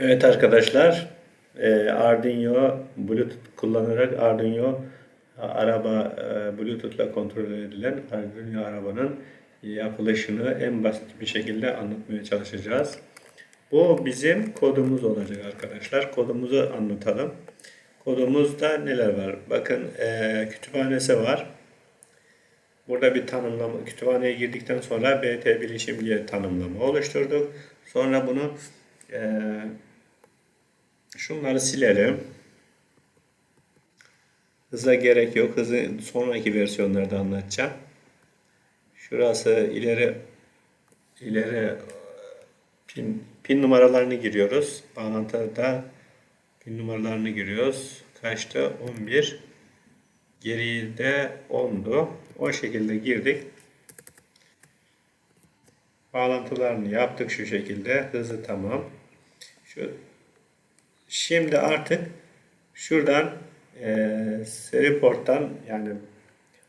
Evet arkadaşlar, e, Arduino Bluetooth kullanarak Arduino araba e, Bluetooth ile kontrol edilen Arduino arabanın yapılışını en basit bir şekilde anlatmaya çalışacağız. Bu bizim kodumuz olacak arkadaşlar. Kodumuzu anlatalım. Kodumuzda neler var? Bakın e, kütüphanesi var. Burada bir tanımlama, kütüphaneye girdikten sonra BT bilişim diye tanımlama oluşturduk. Sonra bunu e, şunları silelim. Hıza gerek yok. Hızı sonraki versiyonlarda anlatacağım. Şurası ileri ileri pin, pin numaralarını giriyoruz. Bağlantıda pin numaralarını giriyoruz. Kaçtı? 11. Geride 10'du. O şekilde girdik. Bağlantılarını yaptık şu şekilde. Hızı tamam. Şu Şimdi artık şuradan e, seri yani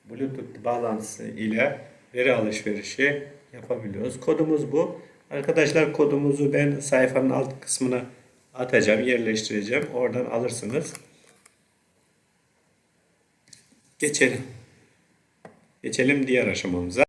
Bluetooth bağlantısı ile veri alışverişi yapabiliyoruz. Kodumuz bu. Arkadaşlar kodumuzu ben sayfanın alt kısmına atacağım, yerleştireceğim. Oradan alırsınız. Geçelim. Geçelim diğer aşamamıza.